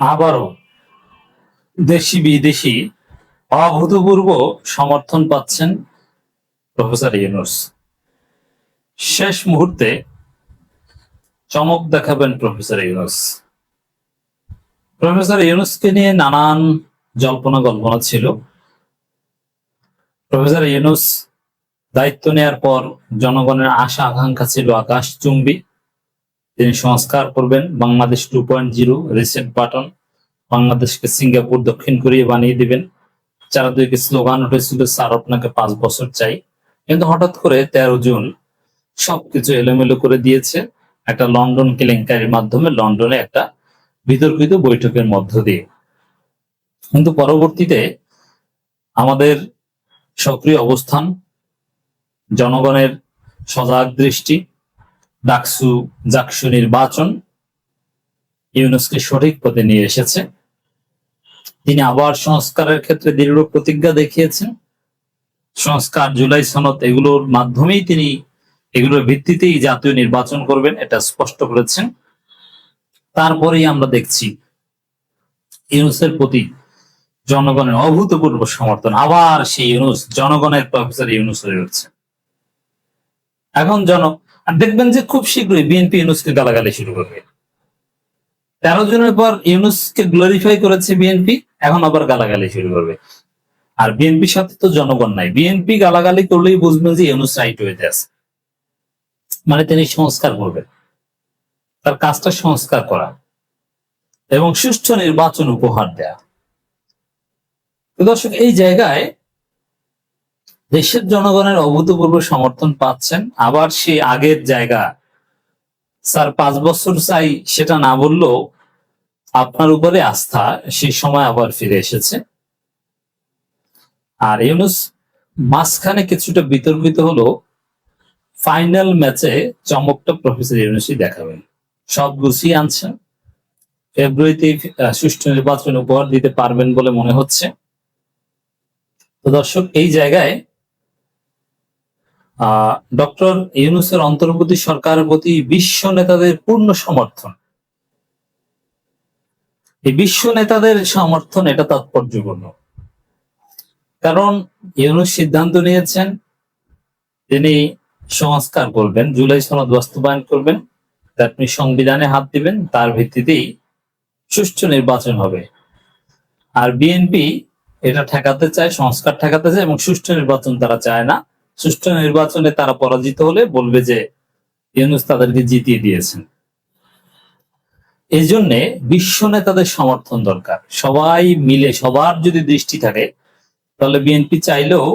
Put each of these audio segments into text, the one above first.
আবারও দেশি বিদেশি অভূতপূর্ব সমর্থন পাচ্ছেন প্রফেসর ইউনুস। শেষ মুহূর্তে চমক দেখাবেন প্রফেসর ইউনুস। প্রফেসর ইউনুসকে নিয়ে নানান জল্পনা কল্পনা ছিল। প্রফেসর ইউনুস দায়িত্ব নেয়ার পর জনগণের আশা আকাঙ্ক্ষা ছিল আকাশ চুম্বি। তিনি সংস্কার করবেন। Bangladesh two point zero reset button বাংলাদেশকে সিঙ্গাপুর, দক্ষিণ কোরিয়া বানিয়ে দিবেন। চারাদিকে স্লোগান উঠেছিল, স্যার, আপনাকে পাঁচ বছর চাই। কিন্তু হঠাৎ করে তেরো জুন সবকিছু এলোমেলো করে দিয়েছে। একটা লন্ডন কেলেঙ্কারির মাধ্যমে লন্ডনে একটা বিতর্কিত বৈঠকের মধ্য দিয়ে। কিন্তু পরবর্তীতে আমাদের সক্রিয় অবস্থান, জনগণের সজাগ দৃষ্টি ডাকসু জাকসু নির্বাচন ইউনুসকে সঠিক পথে নিয়ে এসেছে। তিনি আবার সংস্কারের ক্ষেত্রে দৃঢ় প্রতিজ্ঞা দেখিয়েছেন। সংস্কার জুলাই সনদ এগুলোর মাধ্যমেই তিনি, এগুলোর ভিত্তিতেই জাতীয় নির্বাচন করবেন এটা স্পষ্ট করেছেন। তারপরেই আমরা দেখছি ইউনুসের প্রতি জনগণের অভূতপূর্ব সমর্থন। আবার সেই ইউনুস, জনগণের প্রফেসর ইউনুস হয়ে উঠছে। এখন জন আর দেখবেন যে খুব শীঘ্রই বিএনপি ইউনুসকে গালাগালি শুরু করবে। তেরো জনের পর ইউনুসকে গ্লোরিফাই করেছে বিএনপি, এখন আবার গালাগালি শুরু করবে। আর বিএনপির সাথে তো জনগণ নাই। বিএনপি গালাগালি করলেই বুঝবেন যে ইউনুস রাইট হয়ে আছে। মানে তিনি সংস্কার করবেন। তার কাজটা সংস্কার করা এবং সুষ্ঠু নির্বাচন উপহার দেয়া। দর্শক, এই জায়গায় দেশের জনগণের অভূতপূর্ব সমর্থন পাচ্ছেন। আবার সে আগের জায়গা। স্যার, পাঁচ বছর চাই সেটা না বললেও আপনার উপরে আস্থা সেই সময় আবার ফিরে এসেছে। আর ইউনুস মাঝখানে কিছুটা বিতর্কিত হলো, ফাইনাল ম্যাচে চমকটা প্রফেসর ইউনুসই দেখাবেন। সব গুছিয়ে আনছেন। ফেব্রুয়ারিতে সুষ্ঠু নির্বাচন উপহার দিতে পারবেন বলে মনে হচ্ছে। তো দর্শক, এই জায়গায় ডক্টর ইউনুসের অন্তর্বর্তী সরকারের প্রতি বিশ্ব নেতাদের পূর্ণ সমর্থন। এই বিশ্ব নেতাদের সমর্থন এটা তাৎপর্যপূর্ণ। কারণ ইউনুস সিদ্ধান্ত নিয়েছেন, তিনি সংস্কার করবেন, জুলাই সনদ বাস্তবায়ন করবেন আপনি সংবিধানে হাত দিবেন, তার ভিত্তিতেই সুষ্ঠু নির্বাচন হবে। আর বিএনপি এটা ঠেকাতে চায়, সংস্কার ঠেকাতে চায় এবং সুষ্ঠু নির্বাচন তারা চায় না। সুষ্ঠু নির্বাচনে তারা পরাজিত হলে বলবে যে ইউনুস তাদেরকে জিতিয়ে দিয়েছেন। এই জন্যে বিশ্ব নেতাদের সমর্থন দরকার। সবাই মিলে, সবার যদি দৃষ্টি থাকে, তাহলে বিএনপি চাইলেও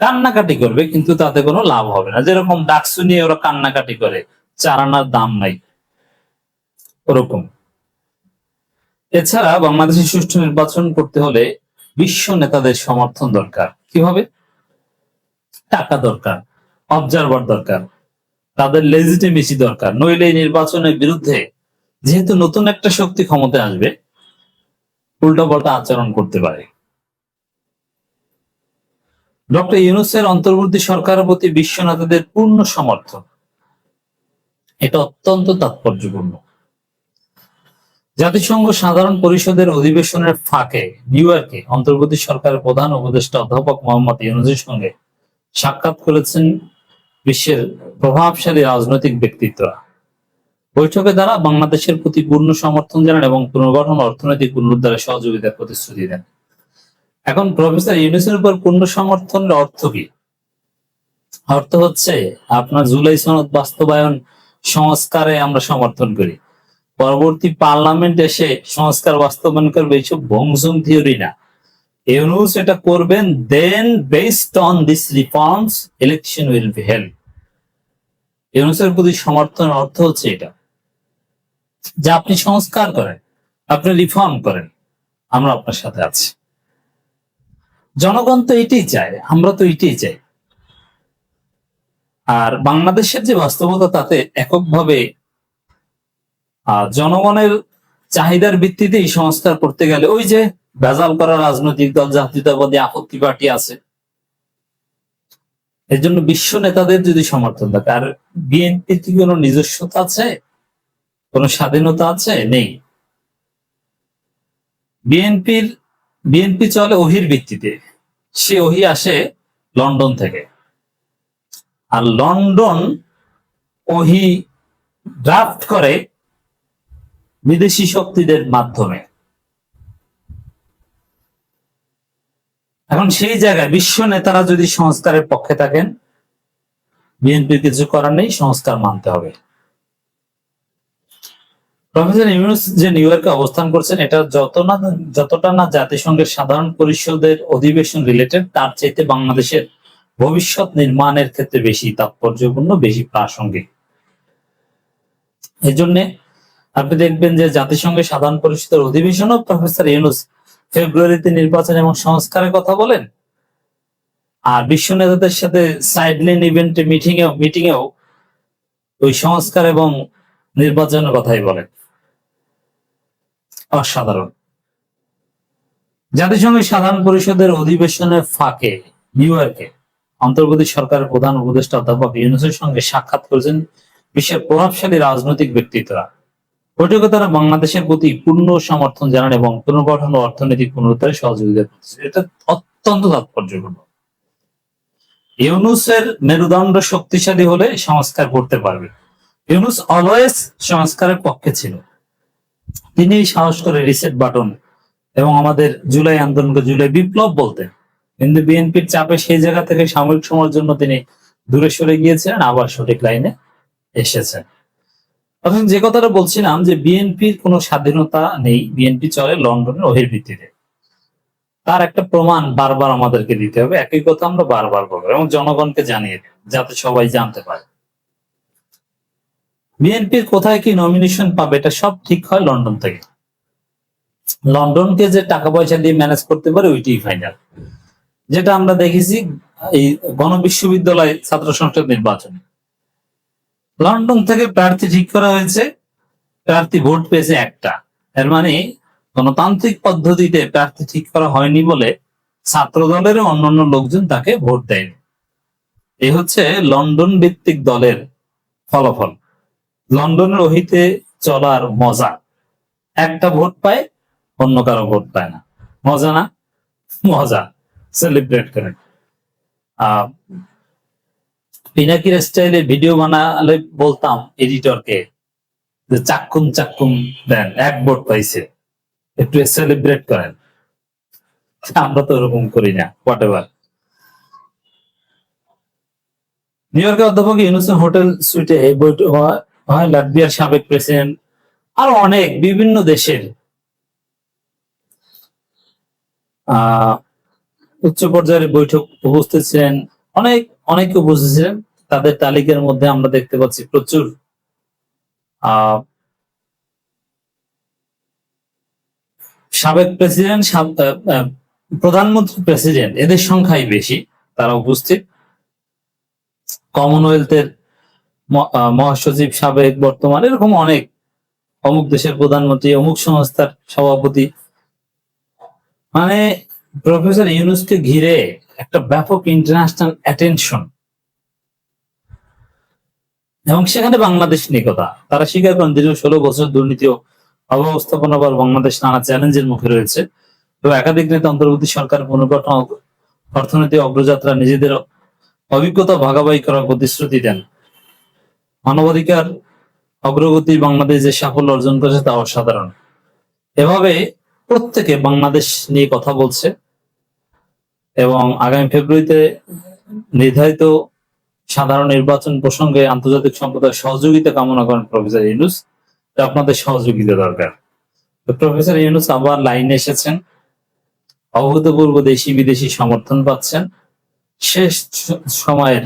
কান্নাকাটি করবে, কিন্তু তাতে কোনো লাভ হবে না। যেরকম ডাকসু নিয়ে ওরা কান্নাকাটি করে, চারানার দাম নাই। ওরকম। এছাড়া বাংলাদেশে সুষ্ঠু নির্বাচন করতে হলে বিশ্ব নেতাদের সমর্থন দরকার। কীভাবে? টাকা দরকার অবজারভার দরকার, তাদের লেজিটিমেসি দরকার। নইলে নির্বাচনের বিরুদ্ধে যেহেতু নতুন একটা শক্তি ক্ষমতা আসবে উল্টাপাল্টা আচরণ করতে পারে। ডক্টর ইউনুসের অন্তর্বর্তী সরকারের প্রতি বিশ্ব নেতাদের পূর্ণ সমর্থন। এটা অত্যন্ত তাৎপর্যপূর্ণ। জাতিসংঘ সাধারণ পরিষদের অধিবেশনের ফাঁকে নিউ ইয়র্কে অন্তর্বর্তী সরকারের প্রধান উপদেষ্টা অধ্যাপক মোহাম্মদ ইউনুসের সঙ্গে সাক্ষাৎ করেছেন বিশ্বের প্রভাবশালী রাজনৈতিক ব্যক্তিত্বরা। বৈঠকে দ্বারা বাংলাদেশের প্রতি পূর্ণ সমর্থন জানান এবং পুনর্গঠন অর্থনৈতিক পুনরুদ্ধারে সহযোগিতার প্রতিশ্রুতি দেন। এখন প্রফেসর ইউনিসের উপর পূর্ণ সমর্থনের অর্থ কি? অর্থ হচ্ছে আপনার জুলাই সনদ বাস্তবায়ন সংস্কারে আমরা সমর্থন করি। পরবর্তী পার্লামেন্ট এসে সংস্কার বাস্তবায়ন করবে এইসব বংশম থিওরি না। ইউনুস এটা করবেন then based on this reforms election will be held ইউনুসের প্রতি সমর্থন অর্থ হচ্ছে এটা। যে আপনি সংস্কার করেন, আপনি রিফর্ম করেন, আমরা আপনার সাথে আছি। জনগণ তো এটাই চায়, আমরা তো এটাই চাই। আর বাংলাদেশের যে বাস্তবতা তাতে এককভাবে জনগণের চাহিদার ভিত্তিতেই সংস্কার করতে গেলে ওই যে ভেজাল করা রাজনৈতিক দল, জাতীয়তাবাদী আপত্তি পার্টি আছে। এর জন্য বিশ্ব নেতাদের যদি সমর্থন থাকে, আর বিএনপির কি কোনো নিজস্বতা আছে? কোনো স্বাধীনতা আছে? নেই। বিএনপির, বিএনপি চলে ওহির ভিত্তিতে। সে ওহি আসে লন্ডন থেকে। আর লন্ডন ওহি ড্রাফট করে বিদেশি শক্তিদের মাধ্যমে। এখন সেই জায়গায় বিশ্ব নেতারা যদি সংস্কারের পক্ষে থাকেন, বিএনপির কিছু করার নেই, সংস্কার মানতে হবে। প্রফেসর ইউনুস যে নিউ ইয়র্কে অবস্থান করছেন, এটা যত না, যতটা না জাতিসংঘের সাধারণ পরিষদের অধিবেশন রিলেটেড তার চাইতে বাংলাদেশের ভবিষ্যৎ নির্মাণের ক্ষেত্রে বেশি তাৎপর্যপূর্ণ, বেশি প্রাসঙ্গিক। এই জন্য আপনি দেখবেন যে জাতিসংঘের সাধারণ পরিষদের অধিবেশনও প্রফেসর ইউনুস ফেব্রুয়ারিতে নির্বাচন এবং সংস্কারের কথা বলেন? আর বিশ্ব নেতাদের সাথে সাইডলাইন ইভেন্টে মিটিং এও মিটিং এও ওই সংস্কার এবং নির্বাচনের কথাই বলেন। অসাধারণ। জাতিসংঘের সাধারণ পরিষদের অধিবেশনের ফাঁকে নিউ ইয়র্কে অন্তর্বর্তী সরকারের প্রধান উপদেষ্টা অধ্যাপক ইউনুসের সঙ্গে সাক্ষাৎ করেছেন বিশ্বের প্রভাবশালী রাজনৈতিক ব্যক্তিত্বরা। বৈঠকে তারা বাংলাদেশের প্রতি পূর্ণ সমর্থন জানান এবং পুনর্গঠন ও অর্থনৈতিক পুনরুদ্ধারে সহযোগিতা করছে। এটা অত্যন্ত তাৎপর্যপূর্ণ। ইউনুসের মেরুদণ্ড শক্তিশালী হলে সংস্কার করতে পারবে। ইউনুস অলওয়েজ সংস্কারের পক্ষে ছিল। তিনি সাহস করে রিসেট বাটন এবং আমাদের জুলাই আন্দোলনকে জুলাই বিপ্লব বলতেন। কিন্তু বিএনপির চাপে সেই জায়গা থেকে সাময়িক সময়ের জন্য তিনি দূরে সরে গিয়েছিলেন আবার সঠিক লাইনে এসেছেন। অথচ যে কথাটা বলছিলাম যে বিএনপির কোনো স্বাধীনতা নেই, বিএনপি চলে লন্ডনের ওহির ভিত্তিতে তার একটা প্রমাণ বারবার আমাদেরকে দিতে হবে। একই কথা আমরা বারবার বলব এবং জনগণকে জানিয়ে দেব যাতে সবাই জানতে পারে। বিএনপির কোথায় কি নমিনেশন পাবে, এটা সব ঠিক হয় লন্ডন থেকে। লন্ডনকে যে টাকা পয়সা দিয়ে ম্যানেজ করতে পারে, ওইটাই ফাইনাল যেটা আমরা দেখেছি, এই গণবিশ্ববিদ্যালয় ছাত্র সংসদ নির্বাচনে। লন্ডন থেকে প্রার্থী ঠিক করা হয়েছে। প্রার্থী ভোট পেয়েছে একটা। এর মানে গণতান্ত্রিক পদ্ধতিতে প্রার্থী ঠিক করা হয়নি বলে ছাত্র দলের অন্যান্য লোকজন তাকে ভোট দেয়নি। এই হচ্ছে লন্ডন ভিত্তিক দলের ফলাফল। লন্ডনের ওহিতে চলার মজা। একটা ভোট পায়, অন্য কারও ভোট পায় না। মজা না? মজা। সেলিব্রেট করেন। আহ পিনাকির স্টাইলে ভিডিও বানালে বলতাম এডিটরকে যে চাক্কুম চাক্কুম দেন, এক বোর্ড পাইছে। একটু সেলিব্রেট করেন। আমরা তো ওরকম করি না হোয়াট এভার নিউ ইয়র্কের অধ্যাপক ইউনুসেন হোটেল সুইটে এই বৈঠক হয় লাটভিয়ার সাবেক প্রেসিডেন্ট আরও অনেক বিভিন্ন দেশের। আহ, উচ্চ পর্যায়ের বৈঠক উপস্থিত ছিলেন অনেক অনেকে উপস্থিত ছিলেন তাদের তালিকার মধ্যে আমরা দেখতে পাচ্ছি প্রচুর সাবেক প্রেসিডেন্ট প্রধানমন্ত্রী প্রেসিডেন্ট, এদের সংখ্যাই বেশি, তারা উপস্থিত। কমনওয়েলথের মহাসচিব সাবেক বর্তমান, এরকম অনেক, অমুক দেশের প্রধানমন্ত্রী, অমুক সংস্থার সভাপতি। মানে প্রফেসর ইউনুসকে ঘিরে একটা ব্যাপক ইন্টারন্যাশনাল অ্যাটেনশন এবং সেখানে বাংলাদেশ নিয়ে কথা। তারা স্বীকার করেন, দীর্ঘ ষোলো বছর দুর্নীতি অব্যবস্থাপনা পর বাংলাদেশ নানা চ্যালেঞ্জের মুখে রয়েছে। তো একাধিক নেতা অন্তর্বর্তী সরকার, পুনর্গঠন ও অর্থনৈতিক অগ্রযাত্রা নিজেদের অভিজ্ঞতা ভাগাভাগি করার প্রতিশ্রুতি দেন। মানবাধিকার, অগ্রগতি, বাংলাদেশ যে সাফল্য অর্জন করেছে তা অসাধারণ। এভাবে প্রত্যেকে বাংলাদেশ নিয়ে কথা বলছে। এবং আগামী ফেব্রুয়ারিতে নির্ধারিত সাধারণ নির্বাচন প্রসঙ্গে আন্তর্জাতিক সম্প্রদায়ের সহযোগিতা কামনা করেন প্রফেসর ইউনুস। আপনাদের সহযোগিতা দরকার। প্রফেসর ইউনুস আবার লাইনে এসেছেন। অভূতপূর্ব দেশি বিদেশি সমর্থন পাচ্ছেন। শেষ সময়ের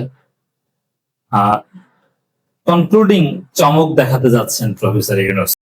কনক্লুডিং চমক দেখাতে যাচ্ছেন প্রফেসর ইউনুস।